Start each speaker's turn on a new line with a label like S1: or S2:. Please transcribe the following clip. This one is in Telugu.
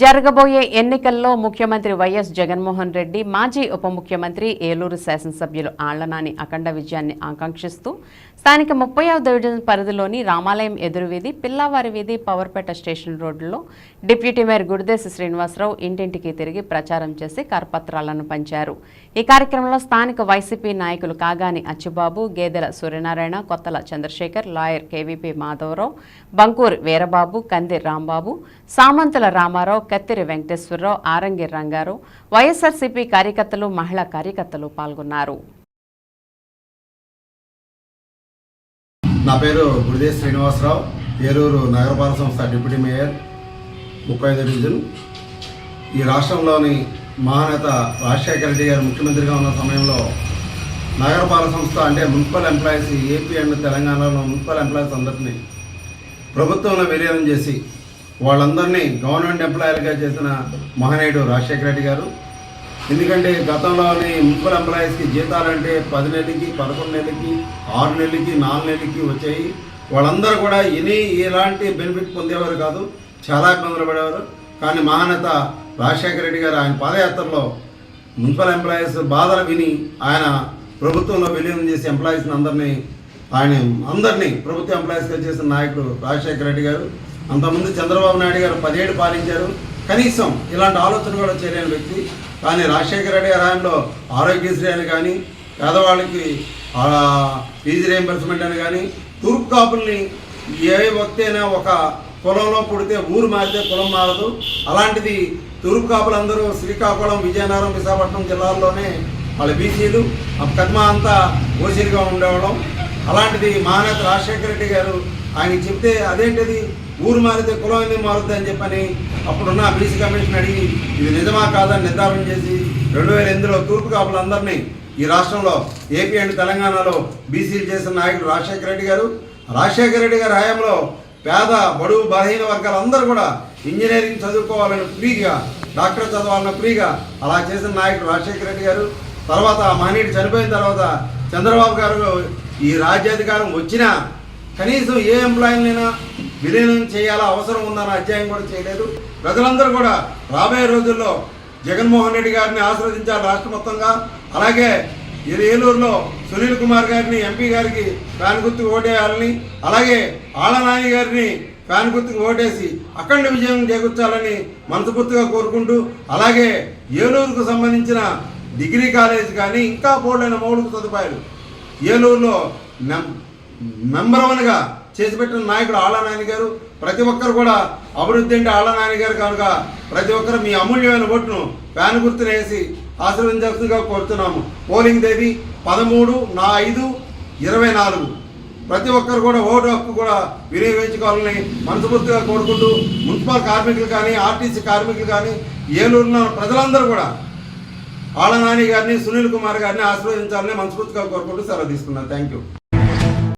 S1: జరగబోయే ఎన్నికల్లో ముఖ్యమంత్రి వైఎస్ జగన్మోహన్ రెడ్డి మాజీ ఉప ముఖ్యమంత్రి ఏలూరు శాసనసభ్యులు ఆళ్ళనాని అఖండ విజయాన్ని ఆకాంక్షిస్తూ స్థానిక ముప్పై డివిజన్ పరిధిలోని రామాలయం ఎదురువీధి పిల్లవారి వీధి పవర్పేట స్టేషన్ రోడ్డులో డిప్యూటీ మేయర్ గుడిదేశి శ్రీనివాసరావు ఇంటింటికి తిరిగి ప్రచారం చేసి కరపత్రాలను పంచారు. ఈ కార్యక్రమంలో స్థానిక వైసీపీ నాయకులు కాగాని అచ్చుబాబు గేదెల సూర్యనారాయణ కొత్తల చంద్రశేఖర్ లాయర్ కేవీపీ మాధవరావు బంకూరు వీరబాబు కంది రాంబాబు సామంతుల రామారావు కత్తిరి వెంకటేశ్వరరావు ఆరంగి రంగారావు వైఎస్ఆర్సీపీ కార్యకర్తలు మహిళా కార్యకర్తలు పాల్గొన్నారు.
S2: నా పేరు గురుదేవ్ శ్రీనివాసరావు ఏలూరు నగరపాలక సంస్థ డిప్యూటీ మేయర్ ముప్పై ఐదు డివిజన్. ఈ రాష్ట్రంలోని మహానేత రాజశేఖర రెడ్డి గారు ముఖ్యమంత్రిగా ఉన్న సమయంలో నగరపాలక సంస్థ అంటే మున్సిపల్ ఎంప్లాయీస్ ఏపీ అండ్ తెలంగాణలో మున్సిపల్ ఎంప్లాయీస్ అందరినీ ప్రభుత్వంలో విలీనం చేసి వాళ్ళందరినీ గవర్నమెంట్ ఎంప్లాయర్గా చేసిన మహనీయుడు రాజశేఖర రెడ్డి గారు. ఎందుకంటే గతంలోని మున్సిపల్ ఎంప్లాయీస్కి జీతాలు అంటే పది నెలలకి పదకొండు నెలలకి ఆరు నెలలకి నాలుగు నెలలకి వచ్చాయి. వాళ్ళందరూ కూడా ఎనీ ఎలాంటి బెనిఫిట్ పొందేవారు కాదు చాలా ఇబ్బందులు పడేవారు. కానీ మహానేత రాజశేఖర రెడ్డి గారు ఆయన పాదయాత్రలో మున్సిపల్ ఎంప్లాయీస్ బాధలు విని ఆయన ప్రభుత్వంలో విలీనం చేసి ఎంప్లాయీస్ని అందరినీ ఆయన అందరినీ ప్రభుత్వ ఎంప్లాయీస్గా చేసిన నాయకుడు రాజశేఖర రెడ్డి గారు. అంతకుముందు చంద్రబాబు నాయుడు గారు పదిహేడు పాలించారు. కనీసం ఇలాంటి ఆలోచన కూడా చేయలేని వ్యక్తి. కానీ రాజశేఖర రెడ్డి గారి హయాంలో ఆరోగ్యశ్రీ అని కానీ పేదవాళ్ళకి ఫీజు రియంబర్స్మెంట్ అని కానీ తూర్పు కాపుల్ని ఏ వ్యక్తి అయినా ఒక కులంలో పుడితే ఊరు మారితే కులం మారదు. అలాంటిది తూర్పు కాపులందరూ శ్రీకాకుళం విజయనగరం విశాఖపట్నం జిల్లాల్లోనే వాళ్ళ బీసీలు. కర్మ అంతా ఓసీలుగా ఉండేవాళ్ళం. అలాంటిది మహానేత రాజశేఖర రెడ్డి గారు ఆయన చెప్తే అదేంటిది? ఊరు మారితే కులం అనేది మారుద్ది అని చెప్పని అప్పుడున్న బీసీ కమిషన్ అడిగి ఇది నిజమా కాదని నిర్ధారణ చేసి రెండు వేల ఎనిమిదిలో తూర్పు కాపులందరినీ ఈ రాష్ట్రంలో ఏపీ అండ్ తెలంగాణలో బీసీలు చేసిన నాయకుడు రాజశేఖర రెడ్డి గారు రాజశేఖర రెడ్డి గారి హయాంలో పేద బడుగు బలహీన వర్గాలందరూ కూడా ఇంజనీరింగ్ చదువుకోవాలని ఫ్రీగా డాక్టర్ చదవాలన్న ఫ్రీగా అలా చేసిన నాయకుడు రాజశేఖర రెడ్డి గారు. తర్వాత మహనీయుడు చనిపోయిన తర్వాత చంద్రబాబు గారు ఈ రాజ్యాధికారం వచ్చినా కనీసం ఏ ఎంప్లాయీనైనా విలీనం చేయాలా అవసరం ఉందన్న అధ్యాయం కూడా చేయలేదు. ప్రజలందరూ కూడా రాబోయే రోజుల్లో జగన్మోహన్ రెడ్డి గారిని ఆశీర్వదించాలి రాష్ట్ర మొత్తంగా. అలాగే ఏలూరులో సునీల్ కుమార్ గారిని ఎంపీ గారికి ఫ్యాన్ గుర్తుకు ఓటేయాలని అలాగే ఆళ్ళనాని గారిని ఫ్యాన్ గుర్తుకు ఓటేసి అఖండ విజయం చేకూర్చాలని మనస్ఫూర్తిగా కోరుకుంటూ అలాగే ఏలూరుకు సంబంధించిన డిగ్రీ కాలేజ్ కానీ ఇంకా పోలైన మౌలిక సదుపాయాలు ఏలూరులో మెంబర్ వన్గా చేసి పెట్టిన నాయకుడు ఆళ్ళ గారు ప్రతి ఒక్కరు కూడా అభివృద్ధి అంటే ఆళ్ళ గారు కనుక ప్రతి ఒక్కరు మీ అమూల్యమైన ఓటును ఫ్యాన్ గుర్తును వేసి ఆశీర్వదించాల్సిందిగా కోరుతున్నాము. పోలింగ్ తేదీ పదమూడు నా ఐదు ఇరవై నాలుగు. ప్రతి ఒక్కరు కూడా ఓటు హక్కు కూడా వినియోగించుకోవాలని మనస్ఫూర్తిగా కోరుకుంటూ మున్సిపల్ కార్మికులు కానీ ఆర్టీసీ కార్మికులు కానీ ఏలూరులో ప్రజలందరూ కూడా ఆళ్ళ నాని గారిని సునీల్ కుమార్ గారిని ఆశీర్వదించాలని మనస్ఫూర్తిగా కోరుకుంటూ సెలవు తీసుకున్నాను థ్యాంక్ యూ